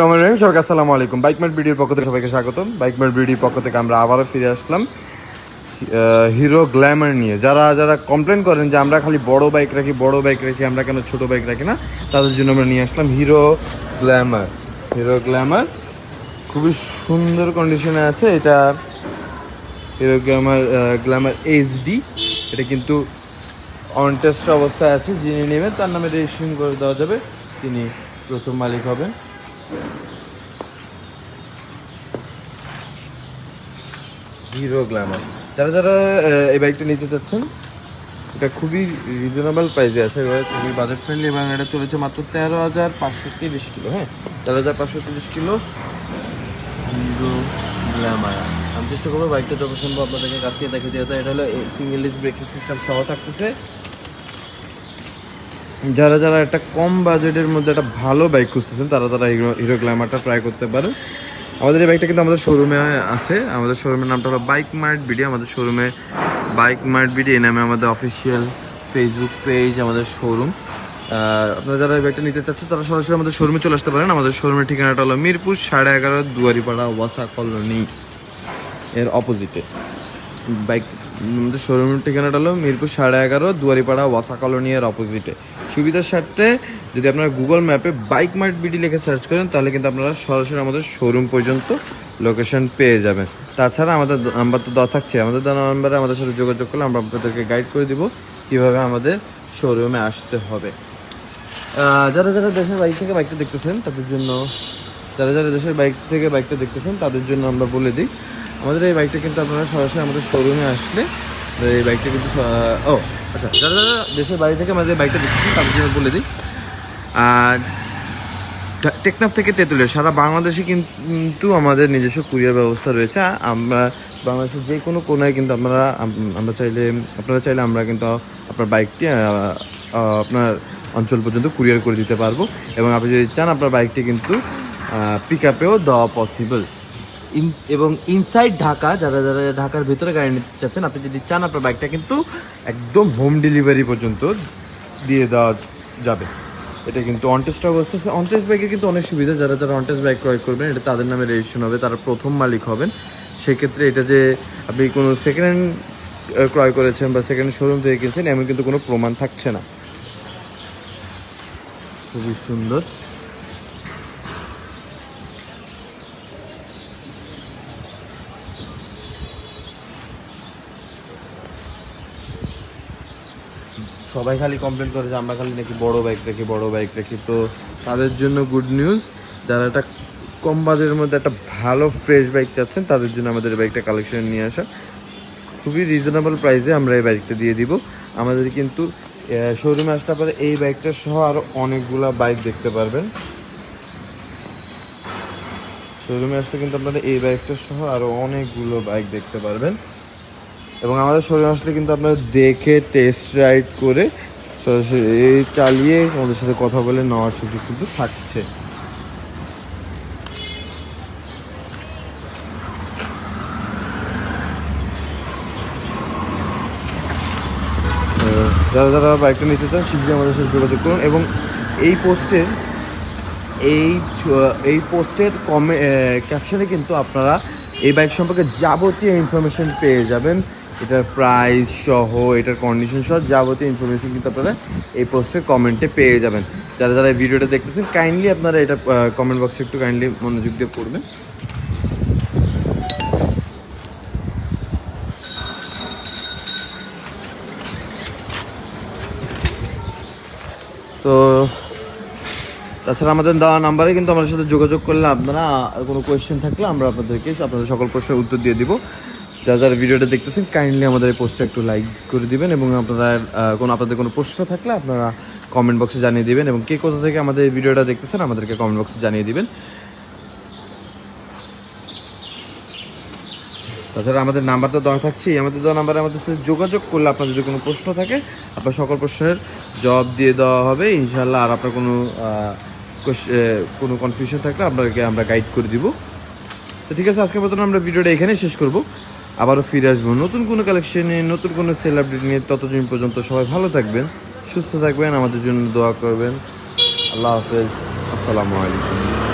রহমান রহিম, সবাইকে আসসালামু আলাইকুম। বাইকমেট বিডির পক্ষ থেকে সবাইকে স্বাগতম। বাইক বাইকমেট বিডির পক্ষ থেকে আমরা আবারও ফিরে আসলাম হিরো গ্ল্যামার নিয়ে। যারা যারা কমপ্লেন করেন যে আমরা খালি বড় বাইক রাখি, বড় বাইক রাখি, আমরা কেন ছোট বাইক রাখি না, তাদের জন্য আমরা নিয়ে আসলাম হিরো গ্ল্যামার হিরো গ্ল্যামার খুবই সুন্দর কন্ডিশনে আছে। এটা হিরো গ্ল্যামার গ্ল্যামার এইচডি এটা কিন্তু অন টেস্ট অবস্থায় আছে। যিনি নেবেন, তার নামে রেজিস্ট্রেশন করে দেওয়া যাবে। তিনি প্রথম মালিক হবেন। হিরো গ্ল্যামার যারা যারা এই বাইকটা নিতে চাচ্ছেন, এটা খুবই রিজনেবল প্রাইসে আছে খুবই বাজেট ফ্রেন্ডলি এবং এটা চলেছে মাত্র তেরো হাজার পাঁচশো তিরিশ কিলো হ্যাঁ? তেরো হাজার পাঁচশো তিরিশ কিলো হিরো গ্ল্যামার আমি চেষ্টা করব বাইকটা যত সম্ভব আপনাদেরকে কাছে দেখে দিয়ে এটা হলো সিঙ্গেল ডিস ব্রেকিং সিস্টেম সহ থাকতেছে। যারা যারা একটা কম বাজেটের মধ্যে একটা ভালো বাইক খুঁজতেছেন, তারা তারা হিরো গ্ল্যামারটা ট্রাই করতে পারেন। আমাদের এই বাইকটা কিন্তু আমাদের শোরুমে আছে। আমাদের শোরুমের নামটা হলো বাইক মার্ট বিডি আমাদের শোরুমে বাইক মার্ট বিডি এই নামে আমাদের অফিসিয়াল ফেসবুক পেজ আমাদের শোরুম আপনারা যারা এই বাইকটা নিতে চাচ্ছেন, তারা সরাসরি আমাদের শোরুমে চলে আসতে পারেন। আমাদের শোরুমের ঠিকানাটা হলো মিরপুর সাড়ে এগারো দুয়ারিপাড়া ওয়াসা কলোনি। এর অপোজিটে বাইক, আমাদের শোরুমের ঠিকানাটা হলো মিরপুর সাড়ে এগারো, দুয়ারিপাড়া, ওয়াসা কলোনি এর অপোজিটে সুবিধার স্বার্থে যদি আপনারা গুগল ম্যাপে বাইক মার্ট বিডি লিখে সার্চ করেন, তাহলে কিন্তু আপনারা সরাসরি আমাদের শোরুম পর্যন্ত লোকেশন পেয়ে যাবেন। তাছাড়া আমাদের নাম্বার তো দেওয়া থাকছে। আমাদের দেওয়া নাম্বারে আমাদের সাথে যোগাযোগ করলে আমরা আপনাদেরকে গাইড করে দিব কীভাবে আমাদের শোরুমে আসতে হবে। যারা যারা দেশের বাইক থেকে বাইকটা দেখতেছেন, তাদের জন্য যারা যারা দেশের বাইক থেকে বাইকটা দেখতেছেন, তাদের জন্য আমরা বলে দিই আমাদের এই বাইকটা কিন্তু আপনারা সরাসরি আমাদের শোরুমে আসলে এই বাইকটা কিন্তু ও আচ্ছা যারা যারা দেশের বাড়ি থেকে আমাদের বাইকটা দেখতেছেন তাদের বলে দিই। আর টেকনাফ থেকে তেঁতুলিয়া, সারা বাংলাদেশে কিন্তু আমাদের নিজস্ব কুরিয়ার ব্যবস্থা রয়েছে। আমরা বাংলাদেশের যে কোনো কোনায় কিন্তু আপনারা আমরা চাইলে, আপনারা চাইলে আমরা কিন্তু আপনার বাইকটি আপনার অঞ্চল পর্যন্ত কুরিয়ার করে দিতে পারব। এবং আপনি যদি চান আপনার বাইকটি কিন্তু পিক আপেও দেওয়া পসিবল এবং ইনসাইড ঢাকা, যারা যারা ঢাকার ভিতরে গাড়ি নিতে চাচ্ছেন, আপনি যদি চান আপনার বাইকটা কিন্তু একদম হোম ডেলিভারি পর্যন্ত দিয়ে দেওয়া যাবে। এটা কিন্তু অনটেস্ট অবস্থা অনটেস্ট বাইকের কিন্তু অনেক সুবিধা, যারা যারা অনটেস্ট বাইক ক্রয় করবেন, এটা তাদের নামে রেজিস্ট্রেশন হবে, তারা প্রথম মালিক হবেন। সেক্ষেত্রে এটা যে আপনি কোনো সেকেন্ড হ্যান্ড ক্রয় করেছেন বা সেকেন্ড শোরুম থেকে কিনছেন, এমন কিন্তু কোনো প্রমাণ থাকছে না। খুবই সুন্দর। সবাই খালি কমপ্লেন করে যে আমরা খালি নাকি বড় বাইক রাখি বড় বাইক রাখি তো তাদের জন্য গুড নিউজ যারা একটা কম বাজেটের মধ্যে একটা ভালো ফ্রেশ বাইক চাচ্ছেন, তাদের জন্য আমাদের বাইকটা কালেকশন নিয়ে আসা। খুবই রিজনেবল প্রাইসে আমরা এই বাইকটা দিয়ে দিব। আমাদের কিন্তু শোরুমে আসতে পারে এই বাইকটা সহ আরও অনেকগুলো বাইক দেখতে পারবেন। শোরুমে আসলে কিন্তু আপনারা এই বাইকটা সহ আরও অনেকগুলো বাইক দেখতে পারবেন। এবং আমাদের শোরুমে আসলে কিন্তু আপনারা দেখে টেস্ট রাইড করে সরাসরি চালিয়ে আমাদের সাথে কথা বলে নেওয়ার সুযোগ কিন্তু থাকছে। যারা যারা বাইকটা নিতে চান, শীঘ্রই আমাদের সাথে যোগাযোগ করুন এবং এই পোস্টের এই এই পোস্টের কমে ক্যাপশনে কিন্তু আপনারা এই বাইক সম্পর্কে যাবতীয় ইনফরমেশন পেয়ে যাবেন। এটার প্রাইস সহ, এটার কন্ডিশন সহ যাবতীয় ইনফরমেশন কিন্তু আপনারা এই পোস্টের কমেন্টে পেয়ে যাবেন। যারা যারা ভিডিওটা দেখতেছেন কাইন্ডলি আপনারা এটা কমেন্ট বক্সে একটু কাইন্ডলি মনোযোগ দিয়ে পড়বেন। তো, তাছাড়া আমাদের দেওয়া নাম্বারে কিন্তু আমাদের সাথে যোগাযোগ করলে আপনারা কোনো কোয়েশ্চেন থাকলে আমরা আপনাদেরকে, আপনাদের সকল প্রশ্নের উত্তর দিয়ে দিব। যারা যারা ভিডিওটা দেখতেছেন কাইন্ডলি আমাদের এই পোস্টটা একটু লাইক করে দিবেন এবং আপনারা কোনো আপনাদের কোনো প্রশ্ন থাকলে আপনারা কমেন্ট বক্সে জানিয়ে দিবেন এবং কে কোথা থেকে আমাদের এই ভিডিওটা দেখতেছেন আমাদেরকে কমেন্ট বক্সে জানিয়ে দিবেন। তাছাড়া আমাদের নাম্বার তো দেওয়া থাকছেই আমাদের দেওয়া নাম্বারে আমাদের সাথে যোগাযোগ করলে আপনার যদি কোনো প্রশ্ন থাকে, আপনার সকল প্রশ্নের জবাব দিয়ে দেওয়া হবে। ইনশাল্লাহ আর আপনার কোনো কোনো কনফিউশন থাকলে আপনাকে আমরা গাইড করে দিব। তো ঠিক আছে, আজকের মতন আমরা ভিডিওটা এখানেই শেষ করব। আবারও ফিরে আসব। নতুন কোনো কালেকশন নিয়ে, নতুন কোনো সেল আপডেট নিয়ে ততদিন পর্যন্ত সবাই ভালো থাকবেন, সুস্থ থাকবেন, আমাদের জন্য দোয়া করবেন। আল্লাহ হাফেজ। আসসালামু আলাইকুম।